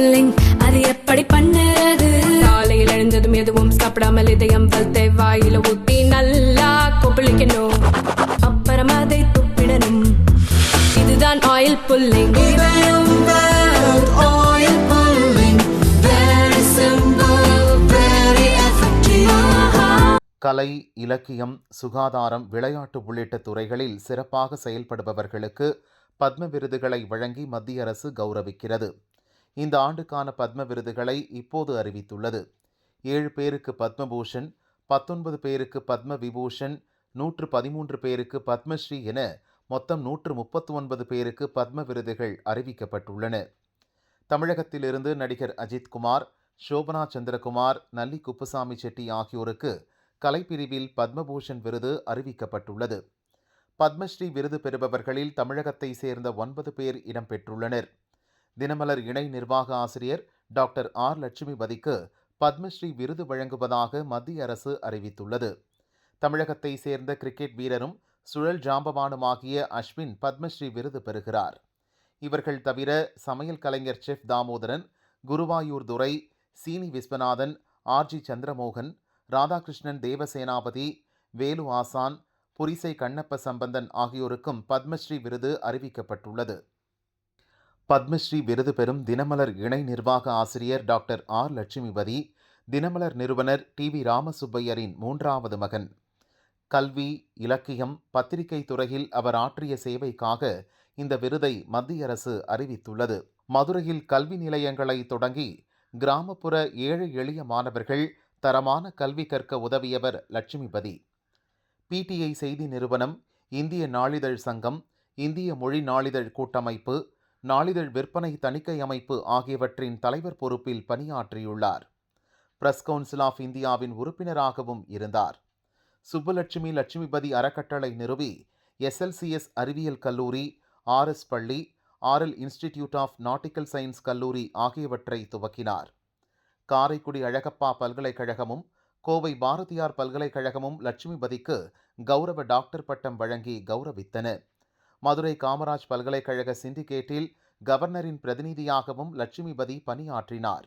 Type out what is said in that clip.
Pulling அது எப்படி பண்ணுறது காலையில் எழுந்ததும் எதுவும் சாப்பிடாமல் இதயம் வளர்த்தை வாயில ஊத்தி நல்லா கொப்பளிக்கணும் அப்புறம் அதை துப்பிடணும் இதுதான் oil pulling oil pulling. Very simple, very effective. கலை இலக்கியம் சுகாதாரம் விளையாட்டு உள்ளிட்ட துறைகளில் சிறப்பாக செயல்படுபவர்களுக்கு பத்ம விருதுகளை வழங்கி மத்திய அரசு கௌரவிக்கிறது இந்த ஆண்டுக்கான பத்ம விருதுகளை இப்போது அறிவித்துள்ளது. ஏழு பேருக்கு பத்மபூஷன் பத்தொன்பது பேருக்கு பத்ம விபூஷன் நூற்று பதிமூன்று பேருக்கு பத்மஸ்ரீ என மொத்தம் நூற்று முப்பத்து ஒன்பது பேருக்கு பத்ம விருதுகள் அறிவிக்கப்பட்டுள்ளன. தமிழகத்திலிருந்து நடிகர் அஜித்குமார் சோபனா சந்திரகுமார் நல்லி குப்புசாமி செட்டி ஆகியோருக்கு கலைப்பிரிவில் பத்மபூஷன் விருது அறிவிக்கப்பட்டுள்ளது. பத்மஸ்ரீ விருது பெறுபவர்களில் தமிழகத்தை சேர்ந்த ஒன்பது பேர் இடம்பெற்றுள்ளனர். தினமலர் இணை நிர்வாக ஆசிரியர் டாக்டர் ஆர். லட்சுமிபதிக்கு பத்மஸ்ரீ விருது வழங்குவதாக மத்திய அரசு அறிவித்துள்ளது. தமிழகத்தை சேர்ந்த கிரிக்கெட் வீரரும் சுழல் ஜாம்பவானுமாகிய அஸ்வின் பத்மஸ்ரீ விருது பெறுகிறார். இவர்கள் தவிர சமையல் கலைஞர் chef Damodaran Guruvayur Durai Seeni Viswanathan R G Chandramohan Radhakrishnan Devasenapathy Velu ஆசான் புரிசை கண்ணப்ப சம்பந்தன் ஆகியோருக்கும் பத்மஸ்ரீ விருது அறிவிக்கப்பட்டுள்ளது. பத்மஸ்ரீ விருது பெறும் தினமலர் இணை நிர்வாக ஆசிரியர் டாக்டர் ஆர் லட்சுமிபதி தினமலர் நிறுவனர் டி வி ராமசுப்பையரின் மூன்றாவது மகன். கல்வி இலக்கியம் பத்திரிகை துறையில் அவர் ஆற்றிய சேவைக்காக இந்த விருதை மத்திய அரசு அறிவித்துள்ளது. மதுரையில் கல்வி நிலையங்களை தொடங்கி கிராமப்புற ஏழை எளிய மாணவர்கள் தரமான கல்வி கற்க உதவியவர் லட்சுமிபதி. பிடிஐ செய்தி நிறுவனம் இந்திய நாளிதழ் சங்கம் இந்திய மொழி நாளிதழ் கூட்டமைப்பு நாளிதழ் விற்பனை தணிக்கை அமைப்பு ஆகியவற்றின் தலைவர் பொறுப்பில் பணியாற்றியுள்ளார். பிரஸ் கவுன்சில் ஆஃப் இந்தியாவின் உறுப்பினராகவும் இருந்தார். சுப்புலட்சுமி லட்சுமிபதி அறக்கட்டளை நிறுவி எஸ்எல்சிஎஸ் அறிவியல் கல்லூரி ஆர்எஸ் பள்ளி R L institute of nautical science கல்லூரி ஆகியவற்றை துவக்கினார். காரைக்குடி அழகப்பா பல்கலைக்கழகமும் கோவை பாரதியார் பல்கலைக்கழகமும் லட்சுமிபதிக்கு கௌரவ டாக்டர் பட்டம் வழங்கி கௌரவித்தன. மதுரை காமராஜ் பல்கலைக்கழக சிண்டிகேட்டில் கவர்னரின் பிரதிநிதியாகவும் லட்சுமிபதி பணியாற்றினார்.